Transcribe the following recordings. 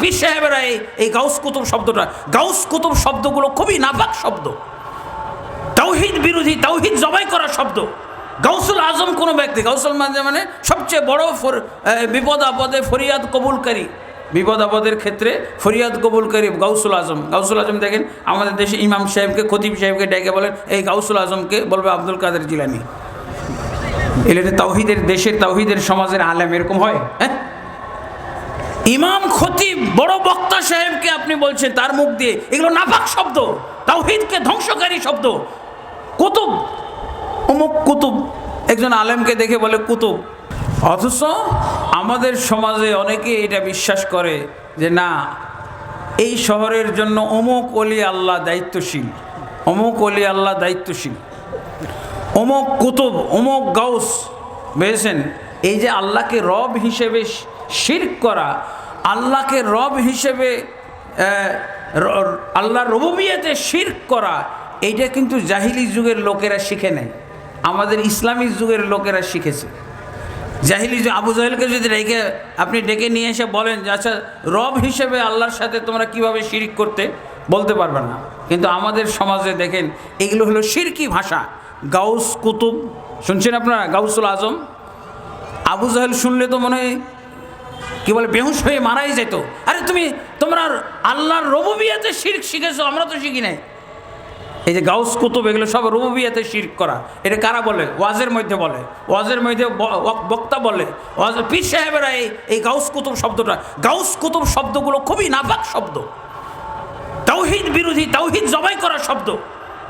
পীর সাহেবেরা এই গাউস কুতুব শব্দটা, গাউস কুতুব শব্দগুলো খুবই নাপাক শব্দ। তাওহিদ বিরোধী, তাওহিদ জবাই করা শব্দ। গাউসুল আজম কোনো ব্যক্তি, গাউসুল মানে মানে সবচেয়ে বড় বিপদ আপদে ফরিয়াদ কবুলকারী। বিপদ আপদের ক্ষেত্রে ফরিয়াদ কবুলকারী গাউসুল আজম। গাউসুল আজম দেখেন, আমাদের দেশে ইমাম সাহেবকে, খতিব সাহেবকে ডেকে বলেন, এই গাউসুল আজমকে বলবে আব্দুল কাদের জিলানি। এলে তাওহিদের দেশের, তাওহিদের সমাজের আলেম, এরকম হয়? হ্যাঁ? ইমাম খতিব, বড় বক্তা সাহেবকে আপনি বলছেন, তার মুখ দিয়ে। এগুলো নাপাক শব্দ, তাওহিদকে ধ্বংসকারী শব্দ। কুতুব, অমুক কুতুব, একজন আলেমকে দেখে বলে, কুতুব। অথচ আমাদের সমাজে অনেকে এটা বিশ্বাস করে যে, না, এই শহরের জন্য অমুক অলি আল্লাহ দায়িত্বশীল, অমুক অলি আল্লাহ দায়িত্বশীল। অমুক কুতুব, অমুক গাউস, বুঝেছেন? এই যে আল্লাহকে রব হিসেবে শির করা আল্লাহকে রব হিসেবে আল্লাহ র- আল্লাহর শির করা, এইটা কিন্তু জাহিলি যুগের লোকেরা শিখে নেয় আমাদের ইসলামী যুগের লোকেরা শিখেছে। জাহিলি আবু জাহেলকে যদি রেখে আপনি ডেকে নিয়ে এসে বলেন যে আচ্ছা রব হিসেবে আল্লাহর সাথে তোমরা কীভাবে শিরিক করতে? বলতে পারবে না। কিন্তু আমাদের সমাজে দেখেন, এগুলো হলো শিরকি ভাষা। গাউস কুতুব, শুনছেন আপনারা? গাউসুল আজম? আবু জাহেল শুনলে তো মনে হয় কি বলে, বেহুশ হয়ে মারাই যেত। আরে তুমি, তোমরা আল্লাহর রববিয়াতে শির্ক শিখেছো, আমরা তো শিখি নাই। এই যে গাউস কুতুব, এগুলো সব রুবিয়াতে শির্ক করা। এটা কারা বলে? ওয়াজের মধ্যে বলে। ওয়াজের মধ্যে বক্তা বলে। ওয়াজ, পীর সাহেবেরা এই এই গাউস কুতুব শব্দটা, গাউস কুতুব শব্দগুলো খুবই নাপাক শব্দ। তাওহিদ বিরোধী, তাওহিদ জবাই করা শব্দ।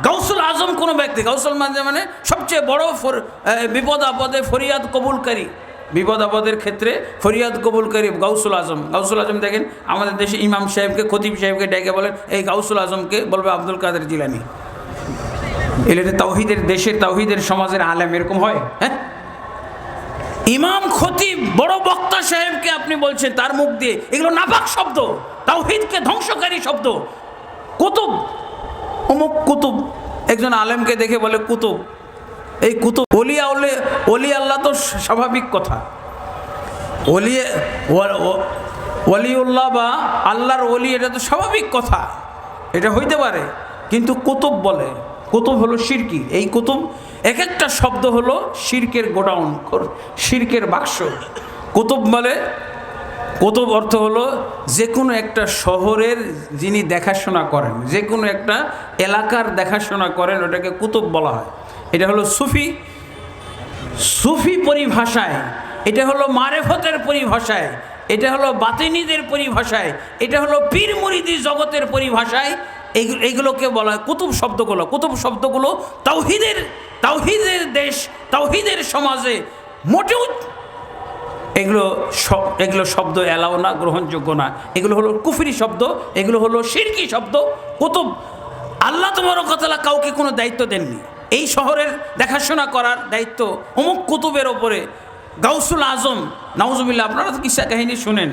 গাউসুল আজম কোনো ব্যক্তি, গাউসুল মানে মানে সবচেয়ে বড় বিপদ আপদে ফরিয়াদ কবুলকারী। বিপদ আপদের ক্ষেত্রে ফরিয়াদ কবুল কবুলকারী গাউসুল আজম। গাউসুল আজম দেখেন, আমাদের দেশে ইমাম সাহেবকে, খতিব সাহেবকে ডেকে বলেন, এই গাউসুল আজমকে বলবে আব্দুল কাদের জিলানি। এলে তাওহিদের দেশের, তাওহিদের সমাজের আলেম এরকম হয়? হ্যাঁ? ইমাম, খতিব, বড় বক্তা সাহেবকে আপনি বলছেন তার মুখ দিয়ে, এগুলো নাপাক শব্দ। তাওহিদকে ধ্বংসকারী শব্দ। কুতুব, অমুক কুতুব, একজন আলেমকে দেখে বলে, কুতুব এই কুতুব অলিয়া ওলে অলি আল্লাহ তো স্বাভাবিক কথা। অলি ও- বা আল্লাহর অলি এটা তো স্বাভাবিক কথা। এটা হইতে পারে। কিন্তু কুতুব বলে, কুতুব হলো শিরকি। এই কুতুব এক একটা শব্দ হলো শিরকের গোডাউন শিরকের বাক্স। কুতুব বলে, কুতুব অর্থ হলো যে কোনো একটা শহরের যিনি দেখাশোনা করেন যে কোনো একটা এলাকার দেখাশোনা করেন, ওটাকে কুতুব বলা হয়। এটা হলো সুফি। সুফি পরিভাষায়। এটা হলো মারেফতের পরিভাষায়। এটা হলো বাতিনিদের পরিভাষায়। এটা হলো পীর মুরিদি জগতের পরিভাষায়। এইগুলো এইগুলোকে বলা হয় কুতুব শব্দগুলো। কুতুব শব্দগুলো তাওহিদের তাওহিদের দেশ, তাওহিদের সমাজে মোটেও এগুলো এগুলো শব্দ এলাও না, গ্রহণযোগ্য না। এগুলো হলো কুফরি শব্দ, এগুলো হলো শিরকি শব্দ, কুতুব। আল্লাহ তোমার কথালা কাউকে কোনো দায়িত্ব দেননি। এই শহরের দেখাশোনা করার দায়িত্ব অমুক কুতুবের ওপরে। গাউসুল আজম, নাউজুবিল্লাহ, আপনারা তো কিসা কাহিনী শুনেন?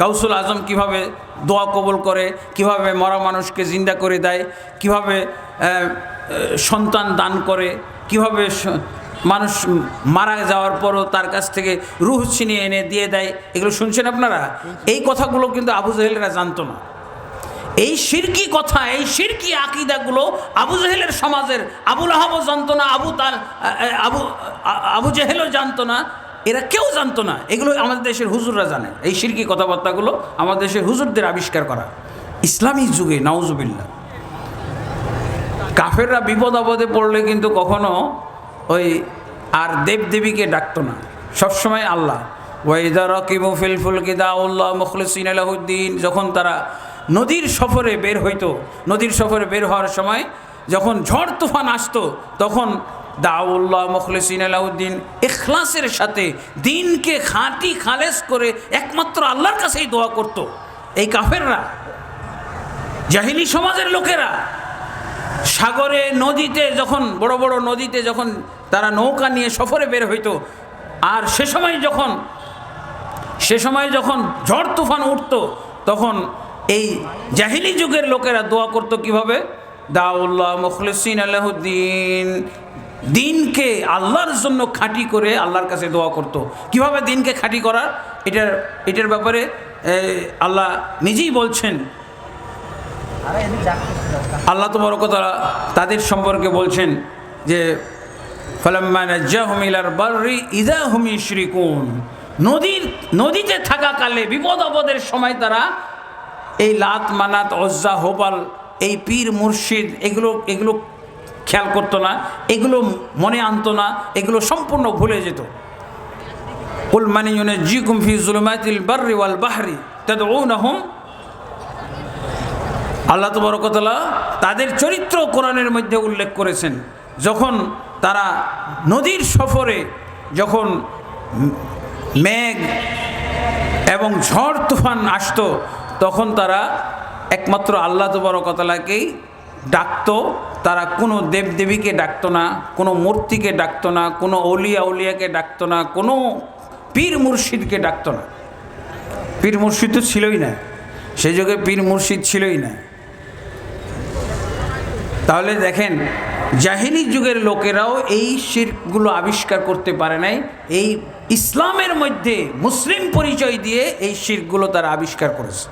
গাউসুল আজম কীভাবে দোয়া কবল করে, কীভাবে মরা মানুষকে জিন্দা করে দেয়, কীভাবে সন্তান দান করে, কীভাবে মানুষ মারা যাওয়ার পরও তার কাছ থেকে রুহ ছিনিয়ে এনে দিয়ে দেয়, এগুলো শুনছেন আপনারা? এই কথাগুলো কিন্তু আবু জাহেলেরা জানতো না। এই শিরকি কথা, এই শিরকি আকিদাগুলো আবু জাহেলের সমাজের আবুল আহাবও জানতো না, আবু তার আবু আবু জাহেলও জানতো না, এরা কেউ জানতো না। এগুলো আমাদের দেশের হুজুররা জানে। এই শিরকি কথাবার্তাগুলো আমাদের দেশের হুজুরদের আবিষ্কার করা। ইসলামী যুগে, নাউজুবিল্লাহ। কাফেররা বিপদ আপদে পড়লে কিন্তু কখনো ওই আর দেবদেবীকে ডাকতো না। সবসময় আল্লাহ, ওয়াইদা রকিবু ফিল উল্লাহ মুখলিসিন আলাহুদ্দিন যখন তারা নদীর সফরে বের হইতো। নদীর সফরে বের হওয়ার সময় যখন ঝড় তুফান আসতো, তখন দাউল্লাহ মুখলিসিন আলাউদ্দিন এখলাসের সাথে দিনকে খাঁটি খালেস করে একমাত্র আল্লাহর কাছেই দোয়া করতো। এই কাফেররা, জাহিলি সমাজের লোকেরা, সাগরে, নদীতে যখন, বড় বড় নদীতে যখন তারা নৌকা নিয়ে সফরে বের হইতো, আর সে সময় যখন, সে সময় যখন ঝড় তুফান উঠত, তখন এই জাহিলি যুগের লোকেরা দোয়া করতো কীভাবে? দাউল্লাহ মুখলিসিন আল্লাহুদ্দিন দিনকে আল্লাহর জন্য খাঁটি করে আল্লাহর কাছে দোয়া করত। কীভাবে দিনকে খাঁটি করার এটার এটার ব্যাপারে আল্লাহ নিজেই বলছেন। আল্লাহ তো কথা তাদের সম্পর্কে বলছেন যে নদীর, নদীতে থাকাকালে বিপদ আপদের সময় তারা এই লাত মানাত, অজ্জা হোপাল এই পীর, মুর্শিদ, এগুলো এগুলো খেয়াল করতো না, এগুলো মনে আনতো না, এগুলো সম্পূর্ণ ভুলে যেত। কুল মানি জি কুমফি জুলুমাতিল বার্রি ওয়াল বাহরি তাদউনাহুম। আল্লাহ তবরকতলা তাদের চরিত্র কোরআনের মধ্যে উল্লেখ করেছেন, যখন তারা নদীর সফরে যখন মেঘ এবং ঝড় তুফান আসতো তখন তারা একমাত্র আল্লাহ তবরকতলাকেই ডাকতো। তারা কোনো দেবদেবীকে ডাকতো না, কোনো মূর্তিকে ডাকতো না, কোনো অলিয়া উলিয়াকে ডাকতো না, কোনো পীর মুর্শিদকে ডাকতো না। পীর মুর্শিদ তো ছিলই না। সেই যুগে পীর মুর্শিদ ছিলই না। তাহলে দেখেন, জাহিলি যুগের লোকেরাও এই শিরগুলো আবিষ্কার করতে পারে নাই। এই ইসলামের মধ্যে মুসলিম পরিচয় দিয়ে এই শিরগুলো তারা আবিষ্কার করেছে।